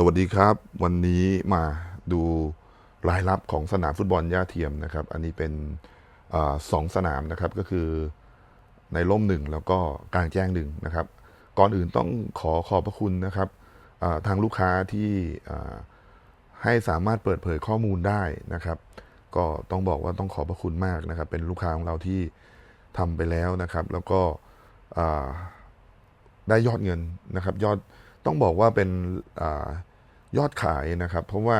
สวัสดีครับ วันนี้มาดูรายรับของสนามฟุตบอลย่าเทียมนะครับ อันนี้เป็นอสองสนามนะครับก็คือในร่มหนึ่งแล้วก็กลางแจ้งหนึ่งนะครับ ก่อนอื่นต้องขอขอบพระคุณนะครับทางลูกค้าที่ให้สามารถเปิดเผยข้อมูลได้นะครับ ก็ต้องบอกว่าต้องขอบพระคุณมากนะครับ เป็นลูกค้าของเราที่ทำไปแล้วนะครับ แล้วก็ได้ยอดเงินนะครับ ยอดต้องบอกว่าเป็นอ ยอดขายนะครับ เพราะว่า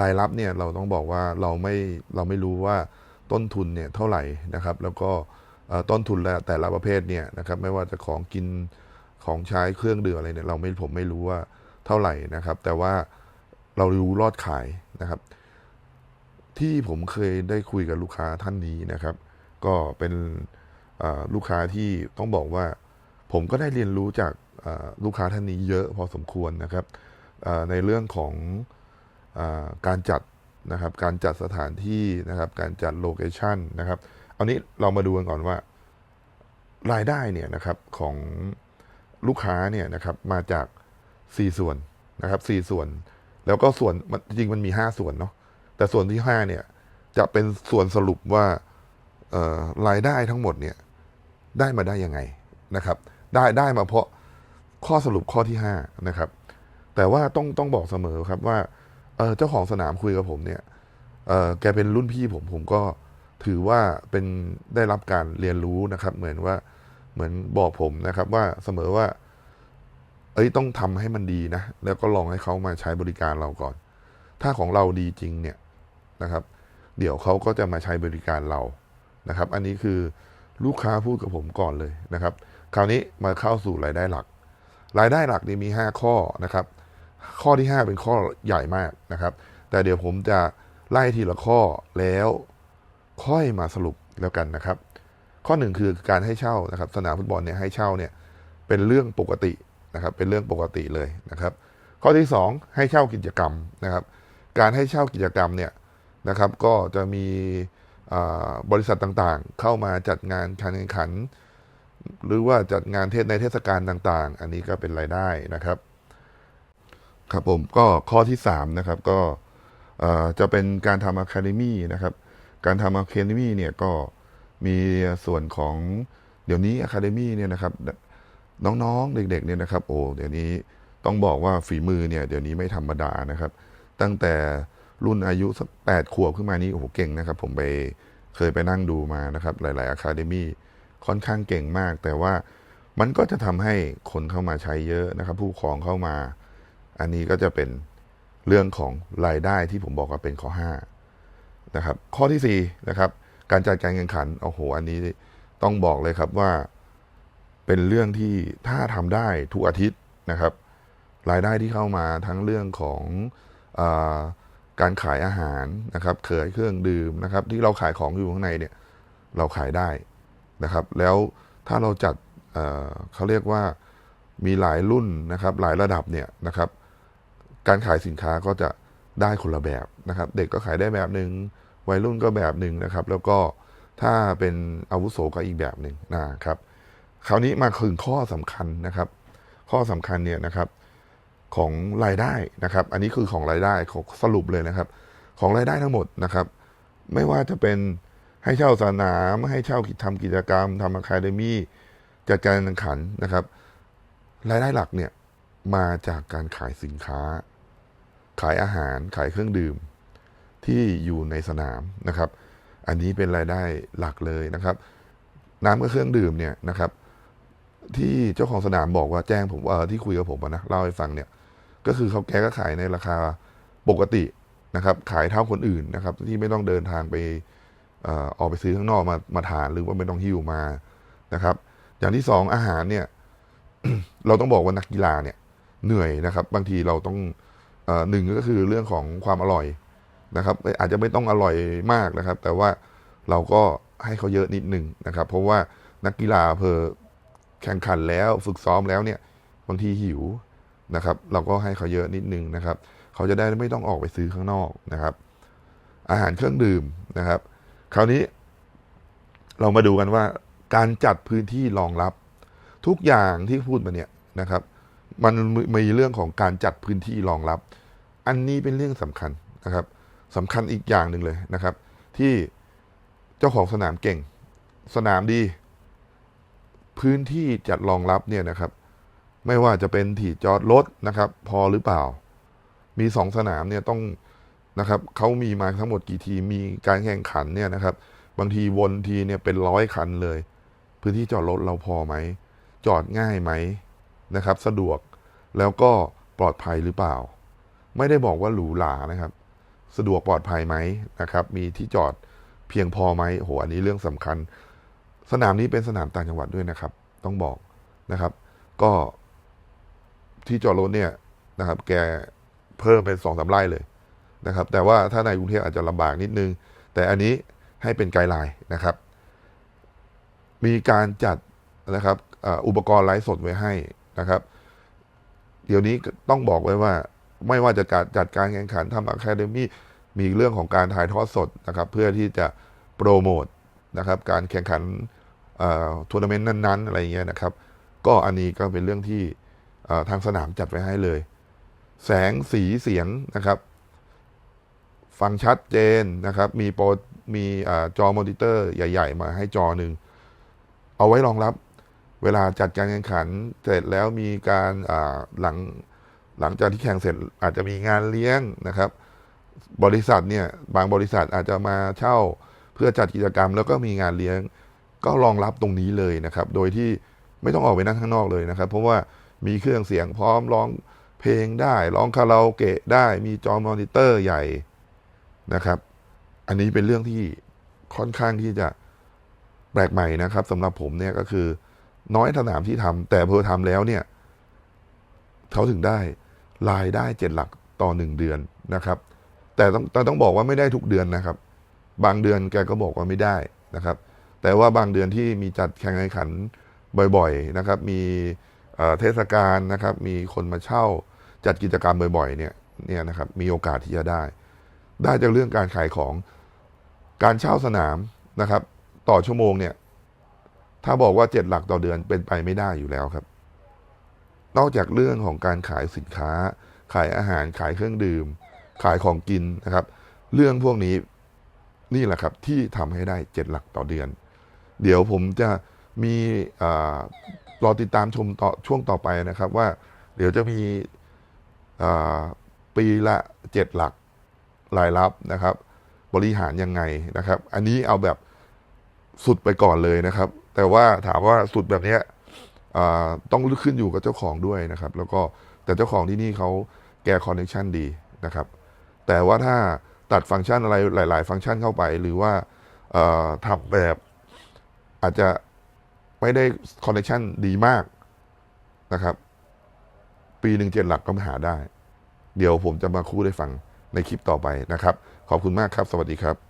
รายรับเนี่ยเราต้องบอกว่าเราไม่เราไม่รู้ว่าต้นทุนเนี่ยเท่าไหร่นะครับ แล้วก็ต้นทุนแต่ละประเภทเนี่ยนะครับไม่ว่าจะของกินของใช้เครื่องดื่มอะไรเนี่ยเราไม่ผมไม่รู้ว่าเท่าไหร่นะครับ แต่ว่าเรารู้รอดขายนะครับ ที่ผมเคยได้คุยกับลูกค้าท่านนี้นะครับ ก็เป็นลูกค้าที่ต้องบอกว่า ผมก็ได้เรียนรู้จากลูกค้าท่านนี้เยอะพอสมควรนะครับ ในเรื่องของอการจัดนะครับการจัดสถานที่นะครับการจัดโลเคชันนะครับเอานี้เรามาดูกันก่อนว่ารายได้เนี่ยนะครับของลูกค้าเนี่ยนะครับมาจาก 4 ส่วนนะครับ4ส่วน แล้วก็ส่วนจริงมันมี 5 ส่วนเนาะแต่ส่วนที่5เนี่ยจะเป็นส่วนสรุปว่ารายได้ทั้งหมดเนี่ยได้มาได้ยังไงนะครับ ได้ได้มาเพราะข้อสรุปข้อที่ห้านะครับ แต่ว่าต้องต้องบอกเสมอครับว่าเเจ้าของสนามคุยกับผมเนี่ยแกเป็นรุ่นพี่ผมผมก็ถือว่าเป็นได้รับการเรียนรู้นะครับ เหมือนว่าเหมือนบอกผมนะครับว่าเสมอว่า เอ้ยต้องทำให้มันดีนะ แล้วก็ลองให้เขามาใช้บริการเราก่อน ถ้าของเราดีจริงเนี่ยนะครับ เดี๋ยวเขาก็จะมาใช้บริการเรานะครับ อันนี้คือลูกค้าพูดกับผมก่อนเลยนะครับ คราวนี้มาเข้าสู่รายได้หลัก รายได้หลักนี่มี 5 ข้อนะครับ ข้อที่ 5 เป็นข้อใหญ่มากนะครับ แต่เดี๋ยวผมจะไล่ทีละข้อแล้วค่อยมาสรุปแล้วกันนะครับ ข้อหนึ่งคือการให้เช่านะครับ สนามฟุตบอลเนี่ยให้เช่าเนี่ยเป็นเรื่องปกตินะครับ เป็นเรื่องปกติเลยนะครับ ข้อที่ 2 ให้เช่ากิจกรรมนะครับ การให้เช่ากิจกรรมเนี่ยนะครับก็จะมีบริษัทต่างๆ เข้ามาจัดงานการแข่งขัน หรือว่าจัดงานเทศในเทศกาลต่างๆ อันนี้ก็เป็นรายได้นะครับ ครับผมก็ข้อที่ 3 นะครับ ก็จะเป็นการทำอะคาเดมี่นะครับ การทำอะคาเดมี่เนี่ยก็มีส่วนของเดี๋ยวนี้อะคาเดมี่เนี่ยนะครับ น้องๆเด็กๆเนี่ยนะครับ โอ้เดี๋ยวนี้ต้องบอกว่าฝีมือเนี่ยเดี๋ยวนี้ไม่ธรรมดานะครับ ตั้งแต่รุ่นอายุสักแปดขวบขึ้นมานี่โอ้โหเก่งนะครับ ผมไปเคยไปนั่งดูมานะครับ หลายๆอะคาเดมี่ค่อนข้างเก่งมาก แต่ว่ามันก็จะทำให้คนเข้ามาใช้เยอะนะครับ ผู้ครองเข้ามา อันนี้ก็จะเป็นเรื่องของรายได้ที่ผมบอกว่าเป็นข้อ5นะครับ ข้อที่4นะครับการจัดการแข่งขันโอ้โหอันนี้ต้องบอกเลยครับว่าเป็นเรื่องที่ถ้าทำได้ทุกอาทิตย์นะครับ รายได้ที่เข้ามาทั้งเรื่องของอการขายอาหารนะครับขยเครื่องดื่มนะครับ ที่เราขายของอยู่ข้างในเนี่ยเราขายได้นะครับ แล้วถ้าเราจัดเเขาเรียกว่ามีหลายรุ่นนะครับ หลายระดับเนี่ยนะครับ การขายสินค้าก็จะได้คนละแบบนะครับ เด็กก็ขายได้แบบหนึ่งวัยรุ่นก็แบบหนึ่งนะครับ แล้วก็ถ้าเป็นอาวุโสก็อีกแบบหนึ่งนะครับ คราวนี้มาถึงข้อสำคัญนะครับ ข้อสำคัญเนี่ยนะครับของรายได้นะครับ อันนี้คือของรายได้ของสรุปเลยนะครับ ของรายได้ทั้งหมดนะครับ ไม่ว่าจะเป็นให้เช่าสนาม ให้เช่าทำกิจกรรมทำอะคาเดมี่จัดการแข่งขันนะครับ รายได้หลักเนี่ย มาจากการขายสินค้า ขายอาหารขายเครื่องดื่ม ที่อยู่ในสนามนะครับ อันนี้เป็นรายได้หลักเลยนะครับ น้ำกับเครื่องดื่มเนี่ยนะครับ ที่เจ้าของสนามบอกว่าแจ้งผมเออที่คุยกับผมนะเล่าให้ฟังเนี่ย ก็คือเขาแกก็ขายในราคาปกตินะครับ ขายเท่าคนอื่นนะครับ ที่ไม่ต้องเดินทางไปเออออกไปซื้อข้างนอกมามาทานหรือว่าไม่ต้องหิ้วมานะครับ อย่างที่สองอาหารเนี่ย เราต้องบอกว่านักกีฬาเนี่ย เหนื่อยนะครับ บางทีเราต้องอหนึ่งก็คือเรื่องของความอร่อยนะครับ อาจจะไม่ต้องอร่อยมากนะครับ แต่ว่าเราก็ให้เขาเยอะนิดหนึ่งนะครับ เพราะว่านักกีฬาเพอแข่งขันแล้วฝึกซ้อมแล้วเนี่ยบางทีหิวนะครับ เราก็ให้เขาเยอะนิดนึงนะครับ เขาจะได้ไม่ต้องออกไปซื้อข้างนอกนะครับ อาหารเครื่องดื่มนะครับ คราวนี้เรามาดูกันว่าการจัดพื้นที่รองรับ ทุกอย่างที่พูดมาเนี่ยนะครับ มันมีเรื่องของการจัดพื้นที่รองรับ อันนี้เป็นเรื่องสำคัญนะครับสำคัญอีกอย่างหนึ่งเลยนะครับ ที่เจ้าของสนามเก่ง สนามดี พื้นที่จัดรองรับเนี่ยนะครับ ไม่ว่าจะเป็นที่จอดรถนะครับ พอหรือเปล่า มีสองสนามเนี่ยต้องนะครับเขามีมาทั้งหมดกี่ทีมมีการแข่งขันเนี่ยนะครับ บางทีวนทีเนี่ยเป็นร้อยคันเลย พื้นที่จอดรถเราพอไหม จอดง่ายไหมนะครับ สะดวก แล้วก็ปลอดภัยหรือเปล่า ไม่ได้บอกว่าหรูหรานะครับ สะดวกปลอดภัยไหมนะครับ มีที่จอดเพียงพอไหมโหอันนี้เรื่องสำคัญ สนามนี้เป็นสนามต่างจังหวัดด้วยนะครับ ต้องบอกนะครับ ก็ที่จอดรถเนี่ยนะครับ แกเพิ่มเป็นสองสาไร่เลยนะครับ แต่ว่าถ้าในกรุงเทพอาจจะลำบากนิดนึง แต่อันนี้ให้เป็นไกด์ไลน์นะครับ มีการจัดนะครับอุปกรณ์ไลฟ์สดไว้ให้นะครับ เดี๋ยวนี้ต้องบอกไว้ว่า ไม่ว่าจะการจัดการแข่งขันทำอะคาเดมี่มีเรื่องของการถ่ายทอดสดนะครับ เพื่อที่จะโปรโมทนะครับ การแข่งขันทัวร์นาเมนต์นั้น ๆ อะไรเงี้ยนะครับ ก็อันนี้ก็เป็นเรื่องที่เอ่อทางสนามจัดไว้ให้เลย แสงสีเสียงนะครับ ฟังชัดเจนนะครับ มีโปรมีอจอมอนิเตอร์ใหญ่ ๆ มาให้จอหนึ่ง เอาไว้รองรับ เวลาจัดการแข่งขันเสร็จแล้วมีการหลังหลังจากที่แข่งเสร็จอาจจะมีงานเลี้ยงนะครับ บริษัทเนี่ยบางบริษัทอาจจะมาเช่าเพื่อจัดกิจกรรม แล้วก็มีงานเลี้ยง ก็รองรับตรงนี้เลยนะครับ โดยที่ไม่ต้องออกไปนั่งข้างนอกเลยนะครับ เพราะว่ามีเครื่องเสียงพร้อมร้องเพลงได้ร้องคาราโอเกะได้มีจอมอนิเตอร์ใหญ่นะครับ อันนี้เป็นเรื่องที่ค่อนข้างที่จะแปลกใหม่นะครับสำหรับผมเนี่ยก็คือ น้อยสนามที่ทำแต่พอทำแล้วเนี่ยเขาถึงได้รายได้เจ็ดหลักต่อหนึ่งเดือนนะครับ แต่ต้องแต่ต้องบอกว่าไม่ได้ทุกเดือนนะครับ บางเดือนแกก็บอกว่าไม่ได้นะครับ แต่ว่าบางเดือนที่มีจัดแข่งขันบ่อยๆนะครับ มีเทศกาลนะครับ มีคนมาเช่าจัดกิจกรรมบ่อยๆ เนี่ยเนี่ยนะครับ มีโอกาสที่จะได้ ได้จากเรื่องการขายของการเช่าสนามนะครับ ต่อชั่วโมงเนี่ย ถ้าบอกว่าเจ็ดหลักต่อเดือนเป็นไปไม่ได้อยู่แล้วครับ นอกจากเรื่องของการขายสินค้า ขายอาหารขายเครื่องดื่ม ขายของกินนะครับ เรื่องพวกนี้นี่แหละครับที่ทำให้ได้เจ็ดหลักต่อเดือน เดี๋ยวผมจะมีรอติดตามชมต่อช่วงต่อไปนะครับว่า เดี๋ยวจะมีปีละเจ็ดหลักรายรับนะครับ บริหารยังไงนะครับ อันนี้เอาแบบสุดไปก่อนเลยนะครับ แต่ว่าถามว่าสุดแบบนี้ต้องขึ้นอยู่กับเจ้าของด้วยนะครับ แล้วก็แต่เจ้าของที่นี่เขาแก้คอนเนคชันดีนะครับ แต่ว่าถ้าตัดฟังก์ชันอะไรหลาย ๆ ฟังก์ชันเข้าไป หรือว่าทำแบบอาจจะไม่ได้คอนเนคชันดีมากนะครับ ปีหนึ่งเจ็ดหลักก็หาได้ เดี๋ยวผมจะมาคู่ได้ฟังในคลิปต่อไปนะครับ ขอบคุณมากครับ สวัสดีครับ